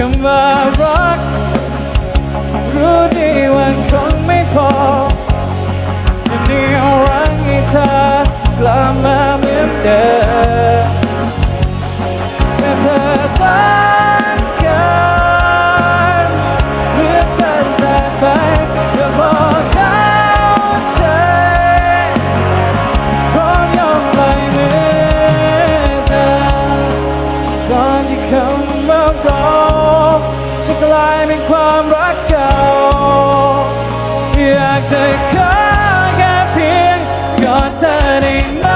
คำว่ารัก รู้ดีว่าคงไม่พอ จะเหนี่ยวรั้งให้เธอกลับมาเหมือนเดิมแต่เธอตั้งกันเมือนกันจากไปเพื่อพอเข้าใจพร้อมยอมปล่อยมือเธอก่อนที่คำว่าราจะ กลายเป็นความรักเก่า อยากจะขอแค่เพียงก่อนเธอได้ไหม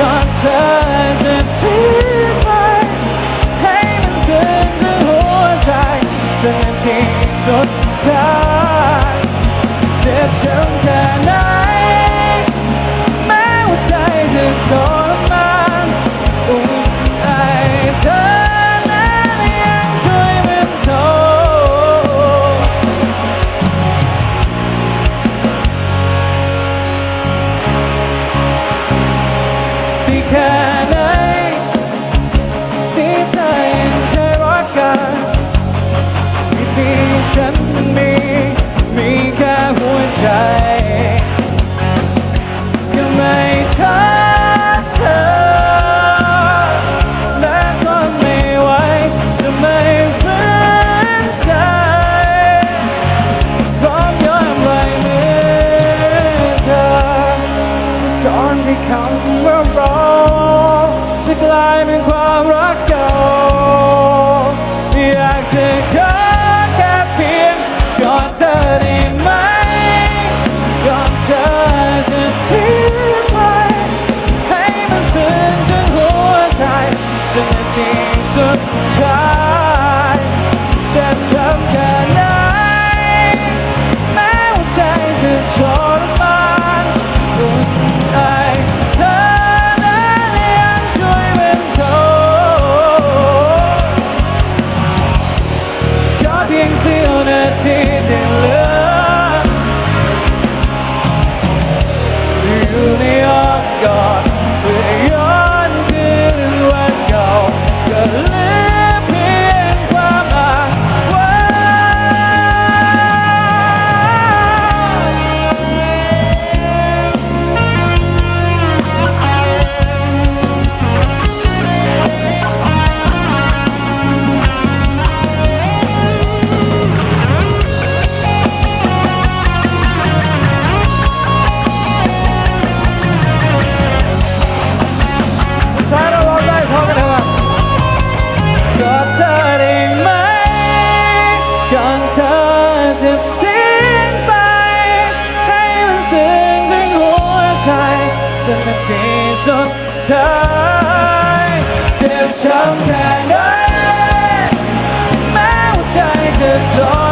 ก่อนเธอจะทิ้งไปให้มันซึ้งถึงหัวใจจนทีสุดท้ายเจ็บช้ำแค่ไหนแม้ว่าใจจะทรมานำว่าราจะกลายเป็นความรักเก่าอยากจะขอแค่เพียงกอนเธอได้ไหมกอนเธอจะทิ้งไปให้มันซึ้งถึงหัวใจจนนาทีสุดท้าย จะทิ้งไป ให้มันซึ้งถึงหัวใจจนนาทีสุดท้ายเจ็บช้ำแค่ไหนแม้ว่าใจจะทน